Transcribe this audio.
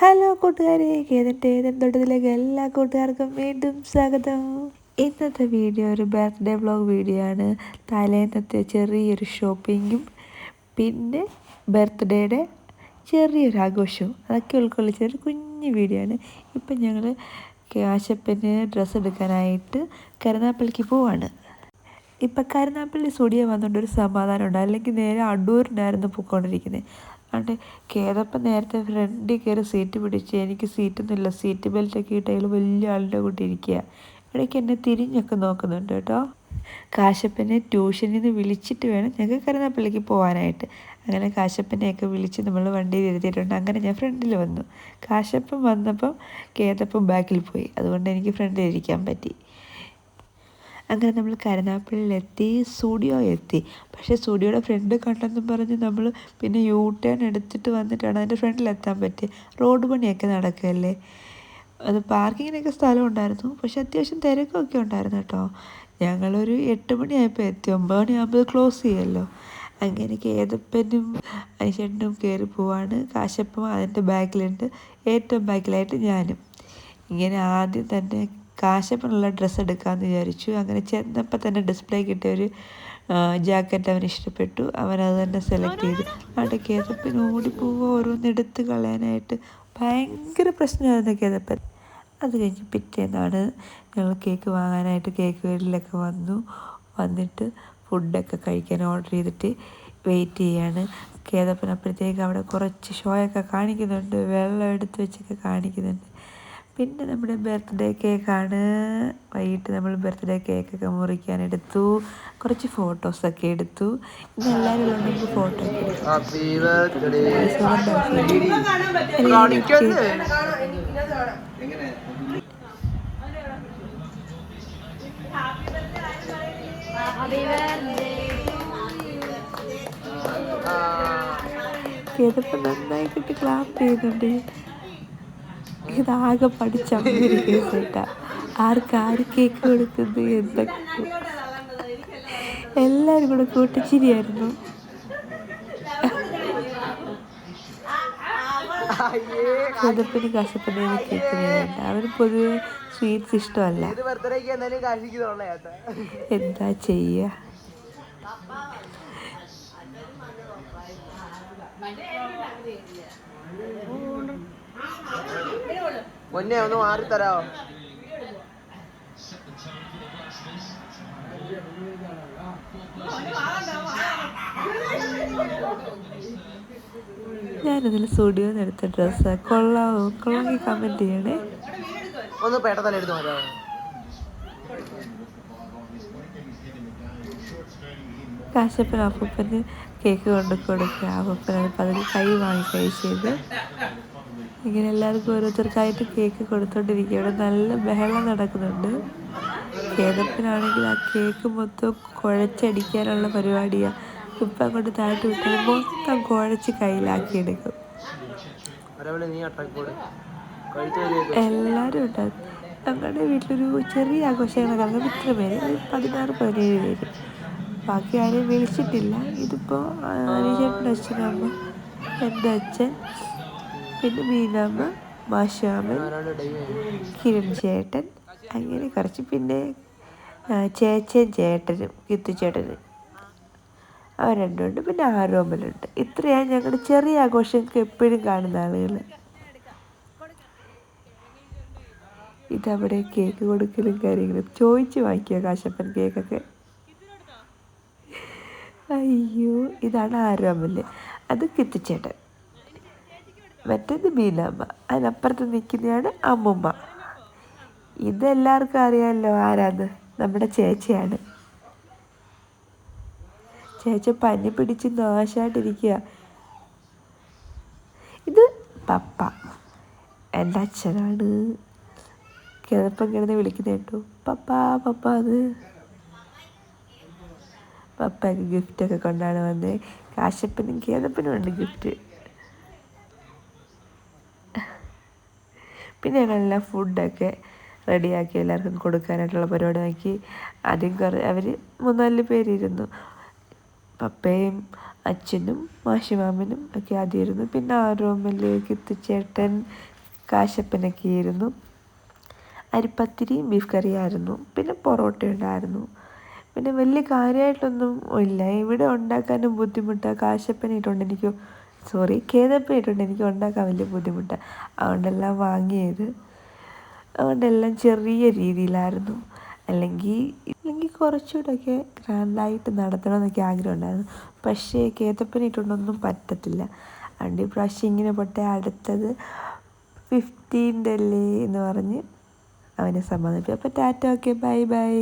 Hello കൂട്ടുകാരെ. ഏതിന്റെ ഏതെന്തോട്ടത്തിലേക്ക് എല്ലാ കൂട്ടുകാർക്കും വീണ്ടും സ്വാഗതം. ഇന്നത്തെ വീഡിയോ ഒരു ബർത്ത്ഡേ വ്ളോഗ് വീഡിയോ ആണ്. തലേന്നത്തെ ചെറിയൊരു ഷോപ്പിങ്ങും പിന്നെ ബർത്ത്ഡേയുടെ ചെറിയൊരു ആഘോഷവും. അതൊക്കെ ഉൾക്കൊള്ളിച്ച ഒരു കുഞ്ഞു വീഡിയോ ആണ്. ഇപ്പം ഞങ്ങൾ കാശപ്പന് ഡ്രസ്സ് എടുക്കാനായിട്ട് കരുനാപ്പള്ളിക്ക് പോവാണ്. ഇപ്പം കരുനാപ്പള്ളി സ്റ്റുഡിയോ വന്നുകൊണ്ട് ഒരു സമാധാനം ഉണ്ട്. അല്ലെങ്കിൽ നേരെ അടൂരിനായിരുന്നു പോയിക്കൊണ്ടിരിക്കുന്നത് അതുകൊണ്ട് കേതപ്പം നേരത്തെ ഫ്രണ്ടിൽ കയറി സീറ്റ് പിടിച്ച് എനിക്ക് സീറ്റൊന്നുമില്ല സീറ്റ് ബെൽറ്റൊക്കെ ഇട്ട് അയാൾ വലിയ ആളുടെ കൂട്ടി ഇരിക്കുക ഇടയ്ക്ക് എന്നെ തിരിഞ്ഞൊക്കെ നോക്കുന്നുണ്ട് കേട്ടോ. കാശപ്പനെ ട്യൂഷനിൽ നിന്ന് വിളിച്ചിട്ട് വേണം ഞങ്ങൾക്ക് കരുനാപ്പള്ളിക്ക് പോകാനായിട്ട് അങ്ങനെ കാശപ്പനെയൊക്കെ വിളിച്ച് നമ്മൾ വണ്ടിയിൽ ഇരുത്തിയിട്ടുണ്ട്. അങ്ങനെ ഞാൻ ഫ്രണ്ടിൽ വന്നു. കാശപ്പൻ വന്നപ്പം കേതപ്പം ബാക്കിൽ പോയി. അതുകൊണ്ട് എനിക്ക് ഫ്രണ്ടിൽ ഇരിക്കാൻ പറ്റി. അങ്ങനെ നമ്മൾ കരുനാപ്പള്ളിയിലെത്തി സ്റ്റുഡിയോ എത്തി. പക്ഷേ സ്റ്റുഡിയോയുടെ ഫ്രണ്ട് കണ്ടെന്ന് പറഞ്ഞ് നമ്മൾ പിന്നെ യൂ ടേൺ എടുത്തിട്ട് വന്നിട്ടാണ് അതിന്റെ ഫ്രണ്ടിലെത്താൻ പറ്റിയത് റോഡ് പണിയൊക്കെ നടക്കുകയല്ലേ? അത് പാർക്കിങ്ങിനൊക്കെ സ്ഥലം ഉണ്ടായിരുന്നു പക്ഷെ അത്യാവശ്യം തിരക്കൊക്കെ ഉണ്ടായിരുന്നു കേട്ടോ. ഞങ്ങളൊരു എട്ട് മണിയായപ്പോൾ എത്തി. ഒമ്പത് മണിയാകുമ്പോൾ ക്ലോസ് ചെയ്യുമല്ലോ അങ്ങനെ കേതപ്പനും അനുശേട്ടനും കയറി പോവാണ്. കാശപ്പം അതിന്റെ ബാക്കിലുണ്ട്. ഏറ്റവും ബാക്കിലായിട്ട് ഞാനും. ഇങ്ങനെ ആദ്യം തന്നെ കാശപ്പനുള്ള ഡ്രസ്സ് എടുക്കാമെന്ന് വിചാരിച്ചു. അങ്ങനെ ചെന്നപ്പോൾ തന്നെ ഡിസ്പ്ലേ കിട്ടിയ ഒരു ജാക്കറ്റ് അവന് ഇഷ്ടപ്പെട്ടു. അവൻ അത് തന്നെ സെലക്ട് ചെയ്തു. അവിടെ കേതപ്പിന് ഓടിപ്പോവുക ഓരോന്ന് എടുത്ത് കളയാനായിട്ട് ഭയങ്കര പ്രശ്നമായിരുന്നു കേതപ്പൻ. അത് കഴിഞ്ഞ് പിറ്റേന്നാണ് ഞങ്ങൾ കേക്ക് വാങ്ങാനായിട്ട് കേക്ക് വീട്ടിലൊക്കെ വന്നു. വന്നിട്ട് ഫുഡൊക്കെ കഴിക്കാൻ ഓർഡർ ചെയ്തിട്ട് വെയിറ്റ് ചെയ്യാണ്. കേതപ്പൻ അപ്പോഴത്തേക്ക് അവിടെ കുറച്ച് ഷോയൊക്കെ കാണിക്കുന്നുണ്ട്. വെള്ളം എടുത്ത് വെച്ചൊക്കെ കാണിക്കുന്നുണ്ട്. പിന്നെ നമ്മുടെ ബർത്ത്ഡേ കേക്കാണ് വൈകിട്ട് നമ്മൾ ബർത്ത്ഡേ കേക്കൊക്കെ മുറിക്കാൻ എടുത്തു. കുറച്ച് ഫോട്ടോസൊക്കെ എടുത്തു. ഇന്ന് എല്ലാവരും ഉണ്ടെങ്കിൽ ഫോട്ടോ ഒക്കെ നന്നായി കിട്ടി ക്ലാപ്പ് ചെയ്യുന്നുണ്ട് ഇതാകെ പഠിച്ചൊരു കേട്ടാ. ആർക്ക് ആര് കേക്ക് കൊടുക്കുന്നത് എന്തൊക്കെ എല്ലാവരും കൂടെ കൂട്ടിച്ചിരിയായിരുന്നു. ചെറുപ്പന് കശപ്പനെ കേക്ക് വേണ്ട. അവന് പൊതുവെ സ്വീറ്റ്സ് ഇഷ്ടമല്ല. എന്താ ചെയ്യ? പൊന്നെ ഒന്ന് മാറി തരാമോ ഞാനതിൽ സ്റ്റുഡിയോ എടുത്ത ഡ്രസ്സ് കൊള്ളാവോ? കൊള്ളാമെങ്കിൽ കമന്റ് ചെയ്യണേ. ഒന്ന് പേട്ടത്തല എടുത്ത് മതിയോ കാശപ്പൻ അപ്പൂപ്പന് കേക്ക് കൊണ്ട് കൊടുക്കുക. അപ്പൂപ്പനത് കൈ വാങ്ങി കഴിച്ചത്. ഇങ്ങനെ എല്ലാവർക്കും ഓരോരുത്തർക്കായിട്ട് കേക്ക് കൊടുത്തോണ്ടിരിക്കുക ഇവിടെ നല്ല ബഹളം നടക്കുന്നുണ്ട്. കേതപ്പനാണെങ്കിൽ ആ കേക്ക് മൊത്തം കുഴച്ചടിക്കാനുള്ള പരിപാടിയാണ് ഇപ്പം അങ്ങോട്ട് താഴ്ത്തി വിട്ടാൽ മൊത്തം കുഴച്ച് കയ്യിലാക്കിയെടുക്കും. എല്ലാവരും ഉണ്ടാകും ഞങ്ങളുടെ വീട്ടിലൊരു ചെറിയ ആഘോഷമാണ്. കാരണം ഇത്ര പേര് പതിനാറ് പതിനേഴ് പേര്. ബാക്കി ആരെയും വിളിച്ചിട്ടില്ല. ഇതിപ്പോൾ അനിച്ചേട്ടന്റെ അച്ഛനമ്മ എന്റെ അച്ഛൻ പിന്നെ മീനാമ്മ മാഷാമൻ കിരൺ ചേട്ടൻ അങ്ങനെ കുറച്ച് പിന്നെ ചേച്ചൻ ചേട്ടനും കിത്തു ചേട്ടനും. അവർ രണ്ടുമുണ്ട് പിന്നെ ആരോമലുണ്ട് ഇത്രയാണ് ഞങ്ങളുടെ ചെറിയ ആഘോഷങ്ങൾക്ക് എപ്പോഴും കാണുന്ന ആളുകൾ ഇതവിടെ കേക്ക് കൊടുക്കലും കാര്യങ്ങളും. ചോദിച്ച് വാങ്ങിക്കുക കാശപ്പൻ കേക്കൊക്കെ. അയ്യോ ഇതാണ് ആരോമൽ അത് കിത്തുച്ചേട്ടൻ മറ്റേത് മീനമ്മ അതിനപ്പുറത്ത് നിൽക്കുന്നതാണ് അമ്മുമ്മ. ഇതെല്ലാവർക്കും അറിയാമല്ലോ ആരാന്ന് നമ്മുടെ ചേച്ചിയാണ്. ചേച്ചി പനി പിടിച്ച് നാശമായിട്ടിരിക്കുക ഇത് പപ്പ. എന്റെ അച്ഛനാണ്. കിടപ്പം കിടന്ന് വിളിക്കുന്ന കേട്ടു. പപ്പ പപ്പ അത്. പപ്പയ്ക്ക് ഗിഫ്റ്റൊക്കെ കൊണ്ടാണ് വന്നത് കാശപ്പനും കേതപ്പനും ഉണ്ട് ഗിഫ്റ്റ് പിന്നെ ഞങ്ങളെല്ലാം ഫുഡൊക്കെ റെഡിയാക്കി എല്ലാവർക്കും കൊടുക്കാനായിട്ടുള്ള പരിപാടി നോക്കി ആദ്യം കുറേ അവർ മൂന്നാൽ പേരിരുന്നു. പപ്പയും അച്ഛനും മാഷിമാമനും ഒക്കെ ആദ്യം ഇരുന്നു. പിന്നെ ആ റൂമിലേക്ക് എത്തിച്ചേട്ടൻ കാശപ്പനൊക്കെ ആയിരുന്നു. അരിപ്പത്തിരിയും ബീഫ് കറിയായിരുന്നു പിന്നെ പൊറോട്ട ഉണ്ടായിരുന്നു. പിന്നെ വലിയ കാര്യമായിട്ടൊന്നും ഇല്ല. ഇവിടെ ഉണ്ടാക്കാനും ബുദ്ധിമുട്ടാണ് കാശപ്പനായിട്ടുണ്ട് എനിക്ക് സോറി കേതപ്പനായിട്ടുണ്ട് എനിക്ക് ഉണ്ടാക്കാൻ വലിയ ബുദ്ധിമുട്ടാണ് അതുകൊണ്ടെല്ലാം വാങ്ങിയത്. അതുകൊണ്ടെല്ലാം ചെറിയ രീതിയിലായിരുന്നു. അല്ലെങ്കിൽ അല്ലെങ്കിൽ കുറച്ചുകൂടെയൊക്കെ ഗ്രാൻഡായിട്ട് നടത്തണമെന്നൊക്കെ ആഗ്രഹം ഉണ്ടായിരുന്നു പക്ഷേ കേതപ്പനായിട്ടൊന്നും പറ്റത്തില്ല. അതുകൊണ്ട് ഇപ്രാവശ്യം ഇങ്ങനെ പോട്ടെ അടുത്തത് ഫിഫ്റ്റീന്റെ അല്ലേ എന്ന് പറഞ്ഞ് അവനെ സമ്മതിപ്പിക്കും അപ്പോൾ ടാറ്റ ഓക്കെ ബൈ ബൈ.